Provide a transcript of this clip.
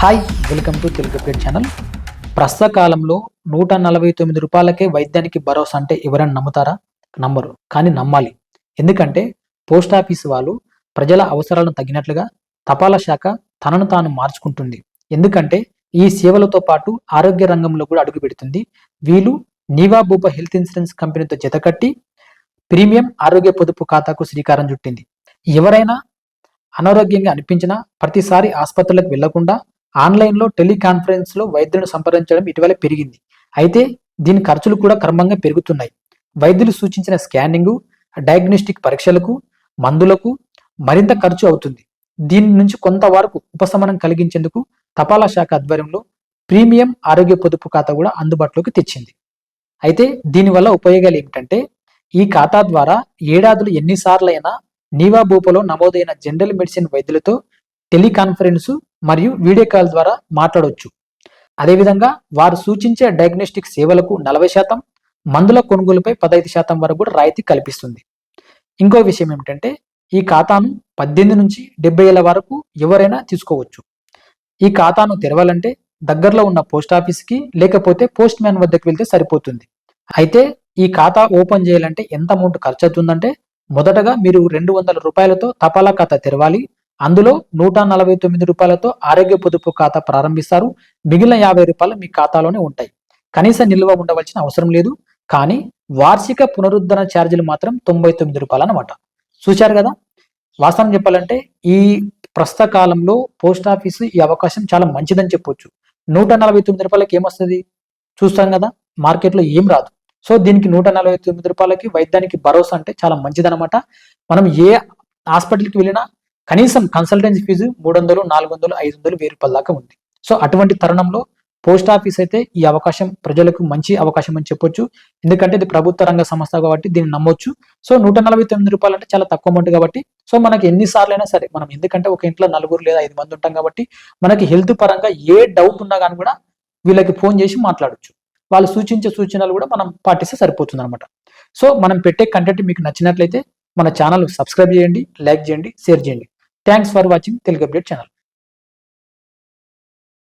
Hi welcome to Telugu update channel ప్రస్తుత కాలంలో నూట నలభై తొమ్మిది రూపాయలకే వైద్యానికి భరోసా అంటే ఎవరైనా నమ్ముతారా? నమ్మరు కానీ నమ్మాలి. ఎందుకంటే పోస్ట్ ఆఫీస్ వాళ్ళు ప్రజల అవసరాలను తగినట్లుగా తపాలా శాఖ తనను తాను మార్చుకుంటుంది. ఎందుకంటే ఈ సేవలతో పాటు ఆరోగ్య రంగంలో కూడా అడుగు పెడుతుంది. వీళ్ళు నీవా భూప హెల్త్ ఇన్సూరెన్స్ కంపెనీతో జతకట్టి ప్రీమియం ఆరోగ్య పొదుపు ఖాతాకు శ్రీకారం చుట్టింది. ఎవరైనా అనారోగ్యంగా అనిపించినా ప్రతిసారి ఆసుపత్రులకు వెళ్ళకుండా ఆన్లైన్లో టెలికాన్ఫరెన్స్లో వైద్యులను సంప్రదించడం ఇటీవల పెరిగింది. అయితే దీని ఖర్చులు కూడా క్రమంగా పెరుగుతున్నాయి. వైద్యులు సూచించిన స్కానింగు డయాగ్నోస్టిక్ పరీక్షలకు మందులకు మరింత ఖర్చు అవుతుంది. దీని నుంచి కొంతవరకు ఉపశమనం కలిగించేందుకు తపాలా శాఖ ఆధ్వర్యంలో ప్రీమియం ఆరోగ్య పొదుపు ఖాతా కూడా అందుబాటులోకి తెచ్చింది. అయితే దీనివల్ల ఉపయోగాలు ఏమిటంటే ఈ ఖాతా ద్వారా ఏడాదిలో ఎన్నిసార్లైనా నీవా భూపలో నమోదైన జనరల్ మెడిసిన్ వైద్యులతో టెలికాన్ఫరెన్సు మరియు వీడియో కాల్ ద్వారా మాట్లాడవచ్చు అదేవిధంగా వారు సూచించే డయాగ్నోస్టిక్ సేవలకు నలభై శాతం మందుల కొనుగోలుపై పదహైదు శాతం వరకు కూడా రాయితీ కల్పిస్తుంది. ఇంకో విషయం ఏమిటంటే ఈ ఖాతాను పద్దెనిమిది నుంచి డెబ్బై ఏళ్ళ వరకు ఎవరైనా తీసుకోవచ్చు. ఈ ఖాతాను తెరవాలంటే దగ్గరలో ఉన్న పోస్ట్ ఆఫీస్కి లేకపోతే పోస్ట్ మ్యాన్ వద్దకు వెళ్తే సరిపోతుంది. అయితే ఈ ఖాతా ఓపెన్ చేయాలంటే ఎంత అమౌంట్ ఖర్చు అవుతుందంటే మొదటగా మీరు రెండు వందల రూపాయలతో తపాలా ఖాతా తెరవాలి. అందులో నూట నలభై తొమ్మిది రూపాయలతో ఆరోగ్య పొదుపు ఖాతా ప్రారంభిస్తారు. మిగిలిన యాభై రూపాయలు మీ ఖాతాలోనే ఉంటాయి. కనీస నిల్వ ఉండవలసిన అవసరం లేదు. కానీ వార్షిక పునరుద్ధరణ ఛార్జీలు మాత్రం తొంభై తొమ్మిది రూపాయలు అనమాట చూశారు కదా? వాస్తవం చెప్పాలంటే ఈ ప్రస్తుత కాలంలో పోస్ట్ ఆఫీస్ ఈ అవకాశం చాలా మంచిదని చెప్పొచ్చు. నూట నలభై తొమ్మిది రూపాయలకి ఏమొస్తుంది? చూస్తాం కదా? మార్కెట్లో ఏం రాదు. సో దీనికి నూట నలభై తొమ్మిది రూపాయలకి వైద్యానికి భరోసా అంటే చాలా మంచిదన్నమాట. మనం ఏ హాస్పిటల్కి వెళ్ళినా కనీసం కన్సల్టెన్సీ ఫీజు మూడు వందలు నాలుగు వందలు ఐదు వందలు వెయ్యి రూపాయల దాకా ఉంది. సో అటువంటి తరుణంలో పోస్ట్ ఆఫీస్ అయితే ఈ అవకాశం ప్రజలకు మంచి అవకాశం అని చెప్పొచ్చు. ఎందుకంటే ఇది ప్రభుత్వ రంగ సంస్థ కాబట్టి దీన్ని నమ్మొచ్చు. సో నూట నలభై తొమ్మిది రూపాయలు అంటే చాలా తక్కువ అమౌంట్ కాబట్టి సో మనకి ఎన్నిసార్లు అయినా సరే మనం ఎందుకంటే ఒక ఇంట్లో నలుగురు లేదా ఐదు మంది ఉంటాం కాబట్టి మనకి హెల్త్ పరంగా ఏ డౌట్ ఉన్నా కానీ కూడా వీళ్ళకి ఫోన్ చేసి మాట్లాడొచ్చు. వాళ్ళు సూచించే సూచనలు కూడా మనం పాటిస్తే సరిపోతుంది అనమాట సో మనం పెట్టే కంటెంట్ మీకు నచ్చినట్లయితే మన ఛానల్ సబ్స్క్రైబ్ చేయండి లైక్ చేయండి షేర్ చేయండి. Thanks for watching Telugu update channel